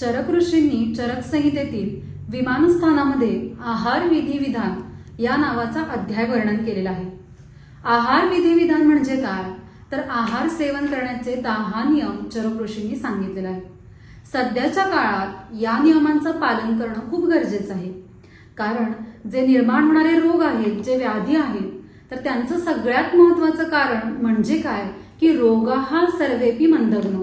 चरक ऋषींनी चरक संहितेतील विमानस्थानामध्ये आहार विधी विधान या नावाचा अध्याय वर्णन केलेला आहे. आहार विधी विधान म्हणजे काय? तर आहार सेवन करण्याचे दहा नियम चरक ऋषींनी सांगितलेले आहे सध्याच्या काळात या नियमांचं पालन करणं खूप गरजेचं आहे. कारण जे निर्माण होणारे रोग आहेत जे व्याधी आहेत तर त्यांचं सगळ्यात महत्वाचं कारण म्हणजे काय? की रोगा हा सर्वेपी मंदग्न.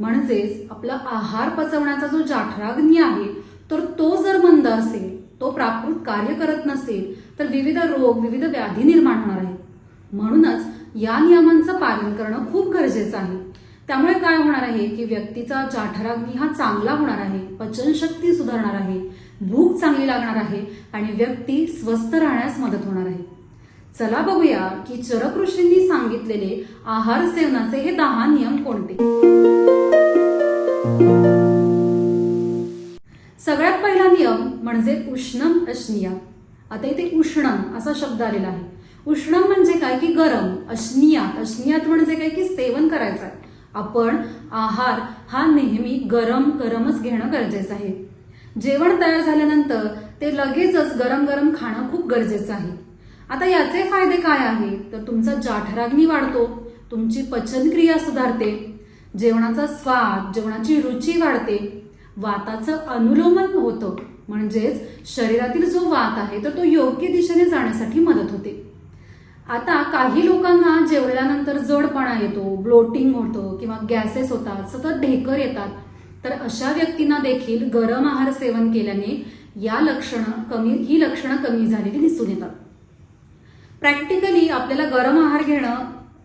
म्हणजेच आपला आहार पचवण्याचा जो जाठराग्नी आहे तर तो जर मंद असेल तो प्राकृत कार्य करत नसेल तर विविध रोग विविध व्याधी निर्माण होणार आहे म्हणूनच या नियमांचं पालन करणं खूप गरजेचं आहे. त्यामुळे काय होणार आहे की व्यक्तीचा जाठराग्नी हा चांगला होणार आहे पचनशक्ती सुधारणार आहे भूक चांगली लागणार आहे आणि व्यक्ती स्वस्थ राहण्यास मदत होणार आहे. चला बघूया की चरक ऋषींनी सांगितलेले आहार सेवनाचे हे दहा नियम कोणते? सगळ्यात पहिला नियम म्हणजे उष्णम अश्निया. आता इथे उष्णम असा शब्द आलेला आहे. उष्णम म्हणजे काय की गरम अश्निया. अश्नियात म्हणजे काय की सेवन करायचं आहे. आपण आहार हा नेहमी गरम गरमच घेणं गरजेचं आहे. जेवण तयार झाल्यानंतर ते लगेचच गरम गरम खाणं खूप गरजेचं आहे. आता याचे फायदे काय आहे तर तुमचा जाठराग्नी वाढतो तुमची पचनक्रिया सुधारते जेवणाचा स्वाद जेवणाची रुची वाढते वाताचं अनुलोमन होतं म्हणजेच शरीरातील जो वात आहे तर तो योग्य दिशेने जाण्यासाठी मदत होते. आता काही लोकांना जेवल्यानंतर जडपणा येतो ब्लोटिंग होतं किंवा गॅसेस होतात सतत ढेकर येतात. तर अशा व्यक्तींना देखील गरम आहार सेवन केल्याने या लक्षणं कमी ही लक्षणं कमी झालेली दिसून येतात. प्रॅक्टिकली आपल्याला गरम आहार घेणं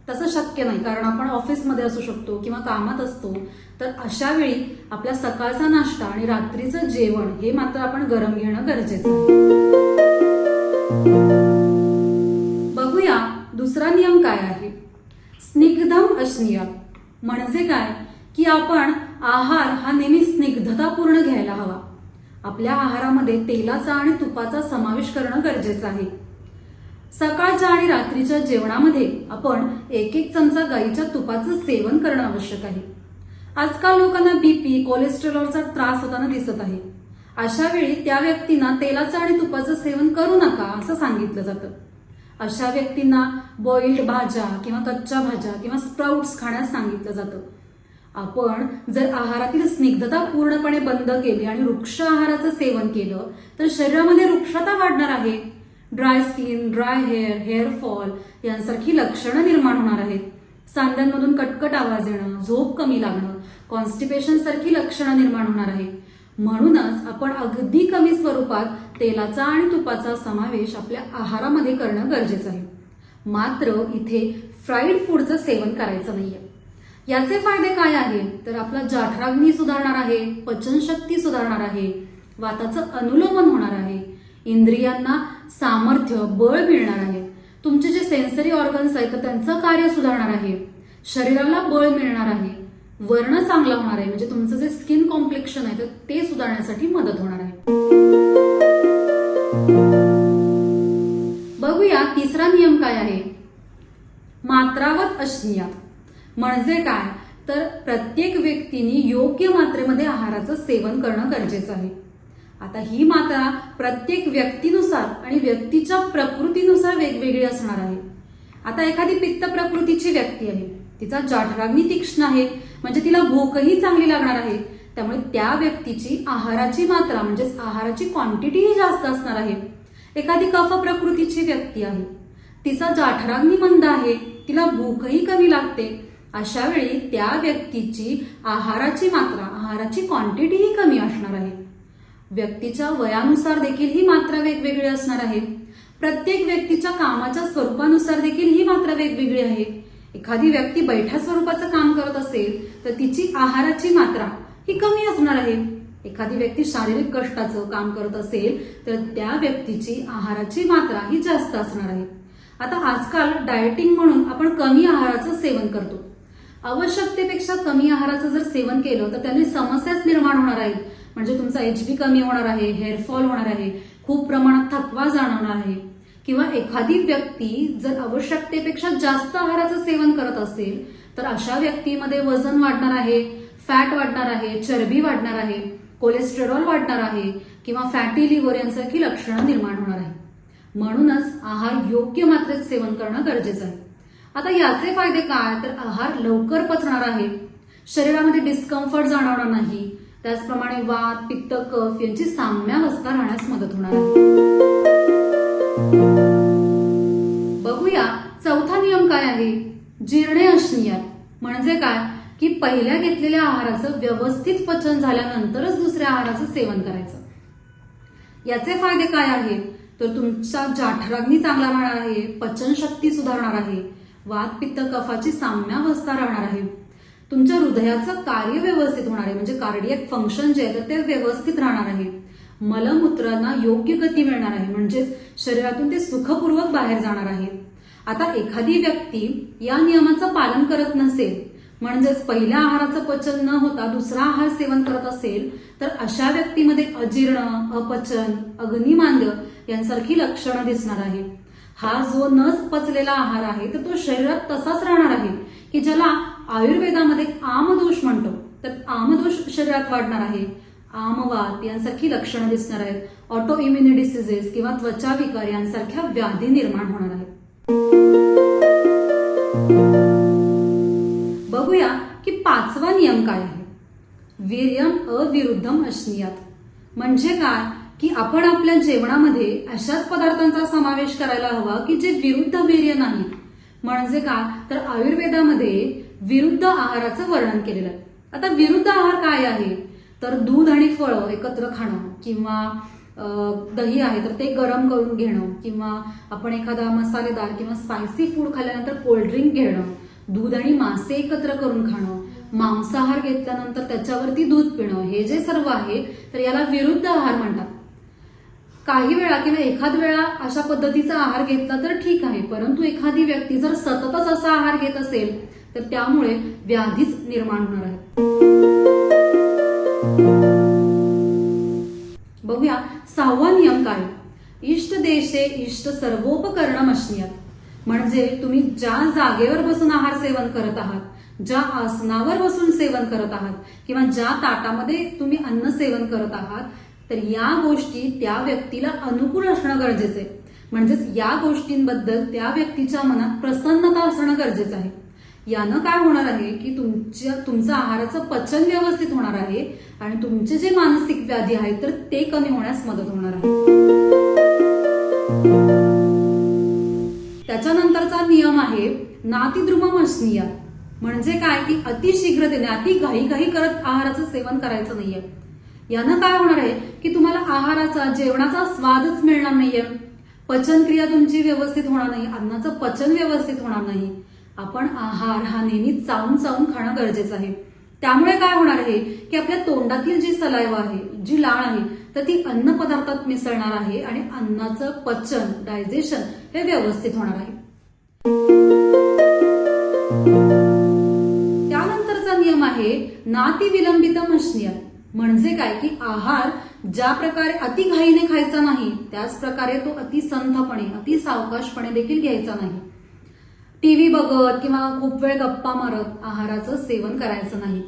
तसं शक्य नाही. कारण आपण ऑफिसमध्ये असू शकतो किंवा कामात असतो. तर अशा वेळी आपला सकाळचा नाश्ता आणि रात्रीचं जेवण हे मात्र आपण गरम घेणं गरजेचं आहे. बघूया दुसरा नियम काय आहे. स्निग्धम अश्निया. म्हणजे काय? की आपण आहार हा नेहमी स्निग्धतापूर्ण घ्यायला हवा. आपल्या आहारामध्ये तेलाचा आणि तुपाचा समावेश करणं गरजेचं आहे. सकाळच्या आणि रात्रीच्या जेवणामध्ये आपण एक एक चमचा गाईच्या तुपाचं सेवन करणं आवश्यक आहे. आजकाल लोकांना बीपी कोलेस्ट्रॉलचा त्रास होताना दिसत आहे. अशा वेळी त्या व्यक्तींना तेलाचं आणि तुपाचं सेवन करू नका असं सांगितलं जातं. अशा व्यक्तींना बॉइल्ड भाज्या किंवा कच्च्या भाज्या किंवा स्प्राउट्स खाण्यास सांगितलं जातं. आपण जर आहारातील स्निग्धता पूर्णपणे बंद केली आणि वृक्ष आहाराचं सेवन केलं तर शरीरामध्ये वृक्षता वाढणार आहे. Dry skin dry hair hair fall यांसारखी लक्षणं निर्माण होणार आहेत. सांध्यांमधून कटकट आवाज येणं झोप कमी लागणं कॉन्स्टिपेशन सारखी लक्षणं निर्माण होणार आहे म्हणूनच आपण अगदी कमी स्वरूपात तेलाचा आणि तुपाचा समावेश आपल्या आहारामध्ये करणं गरजेचं आहे. मात्र इथे फ्राईड फूडचं सेवन करायचं नाहीये. याचे फायदे काय आहेत? तर आपला जाठराग्नी सुधारणार आहे पचनशक्ती सुधारणार आहे वाताचं अनुलोमन होणार आहे. इंद्रियांना सामर्थ्य बळ मिळणार आहे. तुमचे जे सेन्सरी ऑर्गन्स आहेत तर त्यांचं कार्य सुधारणार आहे. शरीराला बळ मिळणार आहे. वर्ण चांगला होणार आहे. म्हणजे तुमचं जे स्किन कॉम्प्लेक्शन आहे तर ते सुधारण्यासाठी मदत होणार आहे. बघूया तिसरा नियम काय आहे? मात्रावत अश्नियात म्हणजे काय? तर प्रत्येक व्यक्तीने योग्य मात्रेमध्ये आहाराचं सेवन करणं गरजेचं आहे. आता ही मात्रा प्रत्येक व्यक्तीनुसार आणि व्यक्तीच्या प्रकृतीनुसार वेगवेगळी असणार आहे. आता एखादी पित्त प्रकृतीची व्यक्ती आहे. तिचा जाठराग्नी तीक्ष्ण आहे. म्हणजे तिला भूकही चांगली लागणार आहे. त्यामुळे त्या व्यक्तीची आहाराची मात्रा म्हणजेच आहाराची क्वांटिटीही जास्त असणार आहे. एखादी कफ प्रकृतीची व्यक्ती आहे. तिचा जाठराग्नी मंद आहे. तिला भूकही कमी लागते. अशा वेळी त्या व्यक्तीची आहाराची मात्रा आहाराची क्वांटिटीही कमी असणार आहे. व्यक्तीच्या वयानुसार देखील ही मात्रा वेगवेगळी असणार आहे. प्रत्येक व्यक्तीच्या कामाच्या स्वरूपानुसार देखील ही मात्रा वेगवेगळी आहे. एखादी व्यक्ती बैठ्या स्वरूपाचं काम करत असेल तर तिची आहाराची मात्रा ही कमी असणार आहे. एखादी व्यक्ती शारीरिक कष्टाचं काम करत असेल तर त्या व्यक्तीची आहाराची मात्रा ही जास्त असणार आहे. आता आजकाल डायटिंग म्हणून आपण कमी आहाराचं सेवन करतो. आवश्यकतेपेक्षा कमी आहाराचं जर सेवन केलं तर त्याने समस्याच निर्माण होणार आहेत. म्हणजे तुमचा एच बी कमी होणार आहे हेअरफॉल होणार आहे खूप प्रमाणात थकवा जाणवणार आहे. किंवा एखादी व्यक्ती जर आवश्यकतेपेक्षा जास्त आहाराचं सेवन करत असेल तर अशा व्यक्तीमध्ये वजन वाढणार आहे फॅट वाढणार आहे चरबी वाढणार आहे कोलेस्टेरॉल वाढणार आहे किंवा फॅटी लिव्हर यांसारखी लक्षणं निर्माण होणार आहे म्हणूनच आहार योग्य मात्रेत सेवन करणं गरजेचं आहे. आता याचे फायदे काय? तर आहार लवकर पचणार आहे. शरीरामध्ये डिस्कम्फर्ट जाणवणार नाही. त्याचप्रमाणे वात पित्त कफ यांची साम्यावस्था राहण्यास मदत होणार आहे. बघूया चौथा नियम काय आहे? जीर्णे अश्नियात म्हणजे काय? की पहिल्या घेतलेल्या आहाराचं व्यवस्थित पचन झाल्यानंतरच दुसऱ्या आहाराचं सेवन करायचं. याचे फायदे काय आहेत? तर तुमचा जाठराग्नी चांगला राहणार आहे पचनशक्ती सुधारणार आहे वात पित्त कफाची साम्यावस्था राहणार आहे. तुमच्या हृदयाचं कार्य व्यवस्थित होणार आहे. म्हणजे कार्डियक फंक्शन जे आहे तर ते व्यवस्थित राहणार आहे. मलमूत्रांना योग्य गती मिळणार आहे. म्हणजेच शरीरातून ते सुखपूर्वक बाहेर जाणार आहे. आता एखादी व्यक्ती या नियमाचं पालन करत नसेल म्हणजेच पहिल्या आहाराचं पचन न होता दुसरा आहार सेवन करत असेल तर अशा व्यक्तीमध्ये अजीर्ण अपचन अग्निमांद्य यांसारखी लक्षणं दिसणार आहे. हा जो न पचलेला आहार आहे तर तो शरीरात तसाच राहणार आहे की ज्याला आयुर्वेदामध्ये आमदोष म्हणतो. तर आमदोष शरीरात वाढणार आहे. आमवात यांसारखी लक्षणं दिसणार आहेत. ऑटो इम्युनि डिसिजेस किंवा त्वचा विकार यांसारख्या व्याधी निर्माण होणार आहेत. बघूया की पाचवा नियम काय आहे. वीर्यम अविरुद्धम अश्नियात. म्हणजे काय? की आपण आपल्या जेवणामध्ये अशाच पदार्थांचा समावेश करायला हवा की जे विरुद्ध वीर्य नाही. म्हणजे काय? तर आयुर्वेदामध्ये विरुद्ध आहाराचं वर्णन केलेलं आहे. आता विरुद्ध आहार काय आहे? तर दूध आणि फळं एकत्र खाणं किंवा दही आहे तर ते गरम करून घेणं किंवा आपण एखादा मसालेदार किंवा स्पायसी फूड खाल्ल्यानंतर कोल्ड्रिंक घेणं दूध आणि मासे एकत्र करून खाणं मांसाहार घेतल्यानंतर त्याच्यावरती दूध पिणं हे जे सर्व आहे तर याला विरुद्ध आहार म्हणतात. काही वेळा किंवा एखाद वेळा अशा पद्धतीचा आहार घेतला तर ठीक आहे परंतु एखादी व्यक्ती जर सततच असा आहार घेत असेल तर त्यामुळे व्याधीच निर्माण होणार आहे. बघूया सहावा नियम काय? इष्ट देशे इष्ट सर्वोपकरण असण्यात म्हणजे तुम्ही ज्या जागेवर बसून आहार सेवन करत आहात ज्या आसनावर बसून सेवन करत आहात किंवा ज्या ताटामध्ये तुम्ही अन्न सेवन करत आहात तर या गोष्टी त्या व्यक्तीला अनुकूल असणं गरजेचं आहे. म्हणजेच या गोष्टींबद्दल त्या व्यक्तीच्या मनात प्रसन्नता असणं गरजेचं आहे. यानं काय होणार आहे की तुमच्या तुमचं आहाराचं पचन व्यवस्थित होणार आहे आणि तुमचे जे मानसिक व्याधी आहेत तर ते कमी होण्यास मदत होणार आहे. त्याच्यानंतरचा नियम आहे नातिद्रुमम असनीय म्हणजे काय? की अतिशीघ्रतेने अति घाई घाई करत आहाराचं सेवन करायचं नाहीये. यानं काय होणार आहे? की तुम्हाला आहाराचा जेवणाचा स्वादच मिळणार नाहीये. पचनक्रिया तुमची व्यवस्थित होणार नाही. अन्नाचं पचन व्यवस्थित होणार नाही. आपण आहार हा नेहमी चावून चावून खाणं गरजेचं आहे. त्यामुळे काय होणार आहे की आपल्या तोंडातील जी सलायवा आहे जी लाळ आहे तर ती अन्न पदार्थात मिसळणार आहे आणि अन्नाचं पचन डायजेशन हे व्यवस्थित होणार आहे. त्यानंतरचा नियम आहे नाती विलंबित मशनीय म्हणजे काय? की आहार ज्या प्रकारे अति घाईने खायचा नाही त्याच प्रकारे तो अति संथपणे अति सावकाशपणे देखील घ्यायचा नाही. टीव्ही बघत किंवा खूप वेळ गप्पा मारत आहाराचं सेवन करायचं नाही.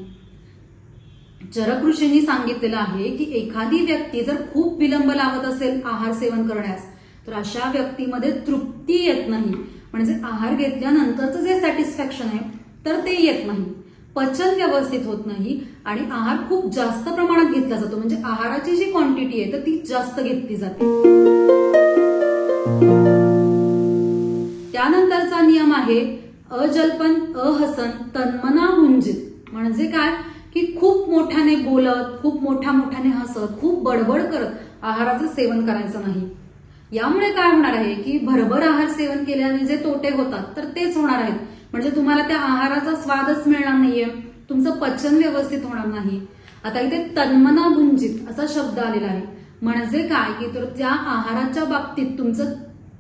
चरक सांगितलेलं आहे की एखादी व्यक्ती जर खूप विलंब लावत असेल आहार सेवन करण्यास तर अशा व्यक्तीमध्ये तृप्ती येत नाही. म्हणजे आहार घेतल्यानंतरचं जे सॅटिस्फॅक्शन आहे तर ते येत नाही. पचन व्यवस्थित होत नाही आणि आहार खूप जास्त प्रमाणात घेतला जातो. म्हणजे आहाराची जी क्वांटिटी आहे तर ती जास्त घेतली जाते. त्यानंतर नियम आहे अजल्पन अहसन तन्मना भुंजित म्हणजे काय? की खूप मोठ्याने बोलत खूप मोठ्या मोठ्याने हसत खूप बडबड करत आहाराचं सेवन करायचं नाही. यामुळे काय होणार आहे की भरभर आहार सेवन केल्याने जे तोटे होतात तर तेच होणार आहेत. म्हणजे तुम्हाला त्या आहाराचा स्वादच मिळणार नाहीये. तुमचं पचन व्यवस्थित होणार नाही. आता इथे तन्मना भुंजित असा शब्द आलेला आहे. म्हणजे काय? की तर त्या आहाराच्या बाबतीत तुमचं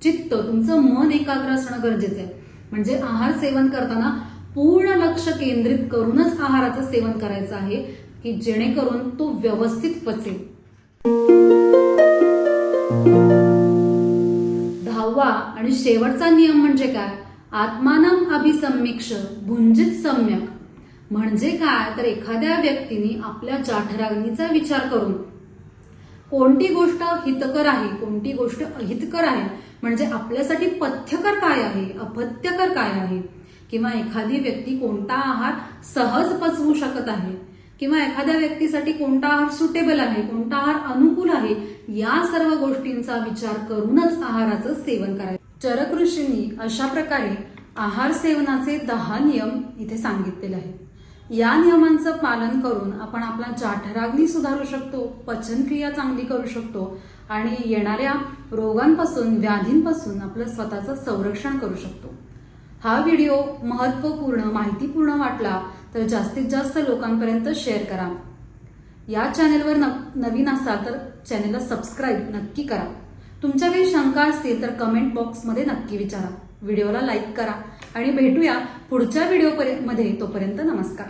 चित्त तुमचं मन एकाग्र असणं गरजेचं आहे. म्हणजे आहार सेवन करताना पूर्ण लक्ष केंद्रित करूनच आहाराचं सेवन करायचं आहे की जेणेकरून तो व्यवस्थित पचेल. दहावा आणि शेवटचा नियम म्हणजे काय? आत्मानम अभिसम्मिक्ष भुंजित सम्यक. म्हणजे काय? तर एखाद्या व्यक्तीने आपल्या जाठराग्नीचा विचार करून कोणती गोष्ट हितकर आहे कोणती गोष्ट अहितकर आहे म्हणजे आपल्यासाठी पथ्यकर काय आहे? अपथ्यकर काय आहे? किंवा एखादी व्यक्ती कोणता आहार सहज पचवू शकत आहे? किंवा एखाद्या व्यक्तीसाठी कोणता आहार सुटेबल आहे? कोणता आहार अनुकूल आहे? या सर्व गोष्टींचा विचार करूनच आहाराचं सेवन करायचं. चरक ऋषींनी अशा प्रकारे आहार सेवनाचे दहा नियम इथे सांगितलेले आहेत. या नियमांचं पालन करून आपण आपला जाठराग्नी सुधारू शकतो पचनक्रिया चांगली करू शकतो आणि येणाऱ्या रोगांपासून व्याधींपासून आपलं स्वतःचं संरक्षण करू शकतो. हा व्हिडिओ महत्त्वपूर्ण माहितीपूर्ण वाटला तर जास्तीत जास्त लोकांपर्यंत शेअर करा. या चॅनेलवर न नवीन असाल तर चॅनेलला सबस्क्राईब नक्की करा. तुमच्या काही शंका असतील तर कमेंट बॉक्समध्ये नक्की विचारा. व्हिडिओला लाईक करा आणि भेटूया पुढच्या व्हिडिओमध्ये. तोपर्यंत नमस्कार.